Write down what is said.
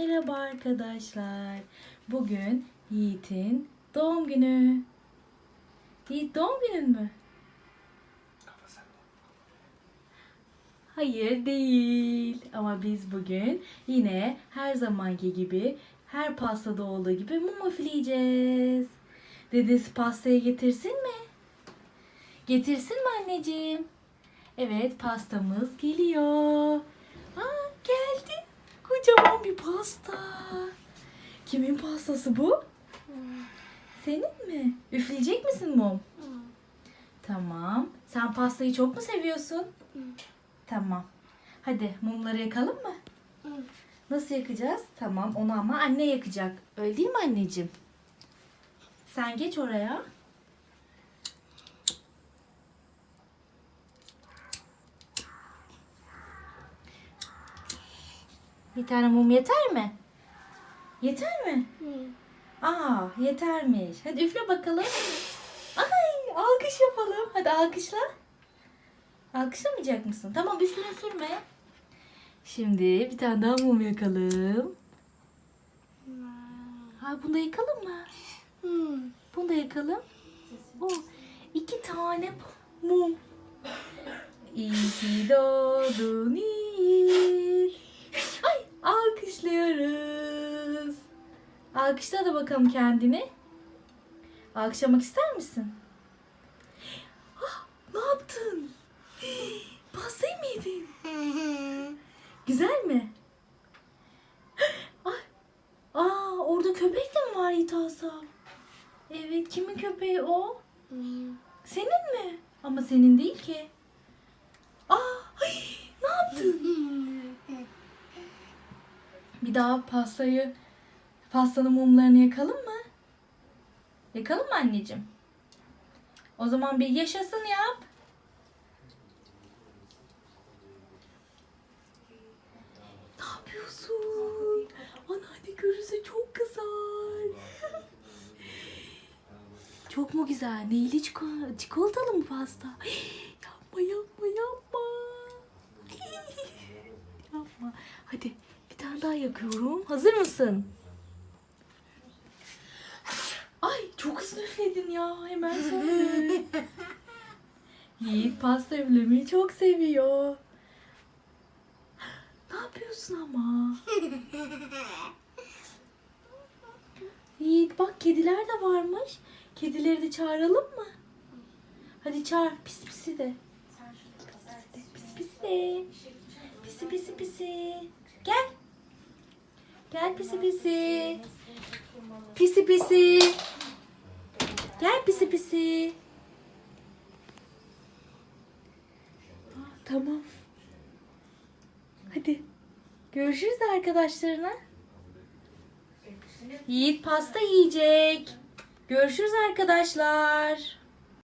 Merhaba arkadaşlar. Bugün Yiğit'in doğum günü. Yiğit doğum günün mü? Hayır değil. Ama biz bugün yine her zamanki gibi her pastada olduğu gibi mum üfleyeceğiz. Dedesi pastayı getirsin mi? Getirsin mi anneciğim? Evet pastamız geliyor. Kocaman bir pasta. Kimin pastası bu? Senin mi? Üfleyecek misin mum? Tamam. Sen pastayı çok mu seviyorsun? Tamam. Hadi mumları yakalım mı? Nasıl yakacağız? Tamam onu ama anne yakacak. Öyle değil mi anneciğim? Sen geç oraya. Bir tane mum yeter mi? Yeter mi? Aa yetermiş. Hadi üfle bakalım. Ay alkış yapalım. Hadi alkışla. Alkışlamayacak mısın? Tamam üstüne sürme. Şimdi bir tane daha mum yakalım. Ha bunu da yakalım mı? Bunu da yakalım. Oh, iki tane mum. İyi ki doğdun Yiğit. Ay alkışlıyoruz. Alkışla da bakalım kendini. Alkışlamak ister misin? Ah, ne yaptın? Pastayı mı yedin? Güzel mi? Ay, aa orada köpek de mi var İtasa? Evet kimin köpeği o? Senin mi? Ama senin değil ki. Aa, ay, ne yaptın? Bir daha pastayı, pastanın mumlarını yakalım mı? Yakalım mı anneciğim? O zaman bir yaşasın yap. Ne yapıyorsun? Anneanne görürse çok kızar. çok mu güzel? Neyli çikolata, çikolatalı mı pasta? yapma yapma yapma. yapma. Hadi bir tane daha yakıyorum. Hazır mısın? Ay çok hızlı üfledin ya. Hemen söndü. Yiğit pasta üflemeyi çok seviyor. Ne yapıyorsun ama? Yiğit bak kediler de varmış. Kedileri de çağıralım mı? Hadi çağır pisi pisi de. Pisi pisi de. Pisi pisi pisi. Gel. Gel pisi pisi. Pisi pisi. Gel pisi pisi. Tamam. Hadi. Görüşürüz arkadaşlarına. Yiğit pasta yiyecek. Görüşürüz arkadaşlar.